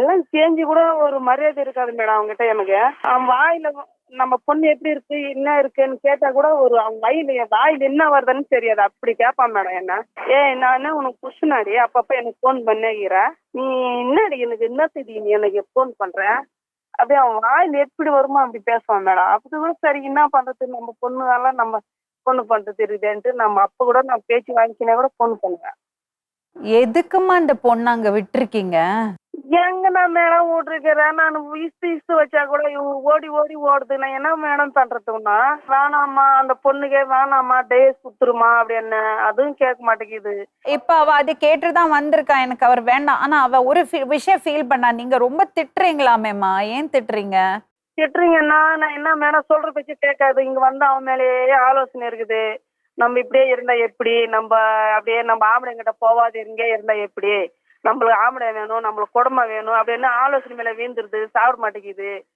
எல்லாம் சேஞ்சு கூட ஒரு மரியாதை இருக்காது மேடம் அவங்ககிட்ட எனக்கு. அவன் வாயில நம்ம பொண்ணு எப்படி இருக்கு என்ன இருக்குன்னு கேட்டா கூட ஒரு அவங்க வாயில வாயில என்ன வருதுன்னு தெரியாது. அப்படி கேட்பான் மேடம் என்ன. ஏ நான் என்ன உனக்கு புஷுனாடி அப்பப்ப எனக்கு போன் பண்ணிக்கிற நீ என்னடி எனக்கு என்ன தெரியும் நீ எனக்கு போன் பண்ற? அப்படியே அவன் வாயில் எப்படி வருமோ அப்படி பேசுவான் மேடம். அப்படி கூட சரி என்ன பண்றது? நம்ம பொண்ணுங்கெல்லாம் நம்ம பொண்ணு பண்றது இருக்குதுன்ட்டு நம்ம அப்ப கூட நான் பேச்சு வாங்கிக்கினா கூட போன் பண்ணுவேன். எதுக்குமா இந்த பொண்ணு அங்க விட்டுருக்கீங்க? எங்க நான் மேடம் விட்டுருக்கிறேன் நான் இஸ்து இஸ்து வச்சா கூட இவங்க ஓடி ஓடி ஓடுது. நான் என்ன மேடம் பண்றதுன்னா வேணாம்மா அந்த பொண்ணுக்கே வேணாம்மா டேஸ் குத்துருமா அப்படின்னு. அதுவும் கேட்க மாட்டேங்குது. இப்ப அவ அதை கேட்டுதான் வந்திருக்கா. எனக்கு அவர் வேண்டாம். ஆனா அவ ஒரு விஷயம் ஃபீல் பண்ணா நீங்க ரொம்ப திட்டுறீங்களாமேம்மா? ஏன் திட்டுறீங்க? திட்டுறீங்கன்னா நான் என்ன மேடம் சொல்ற பேச்சு கேட்காது. இங்க வந்து அவன் மேலேயே ஆலோசனை இருக்குது. நம்ம இப்படியே இருந்தா எப்படி? நம்ம அப்படியே நம்ம ஆம்பளைங்கிட்ட போவாது. இங்கே இருந்தா எப்படி? நம்மளுக்கு ஆம்பளை வேணும் நம்மளுக்கு குடும்பம் வேணும் அப்படின்னு ஆலோசனை மேல வீழ்ந்துருது சாப்பிட மாட்டேங்குது.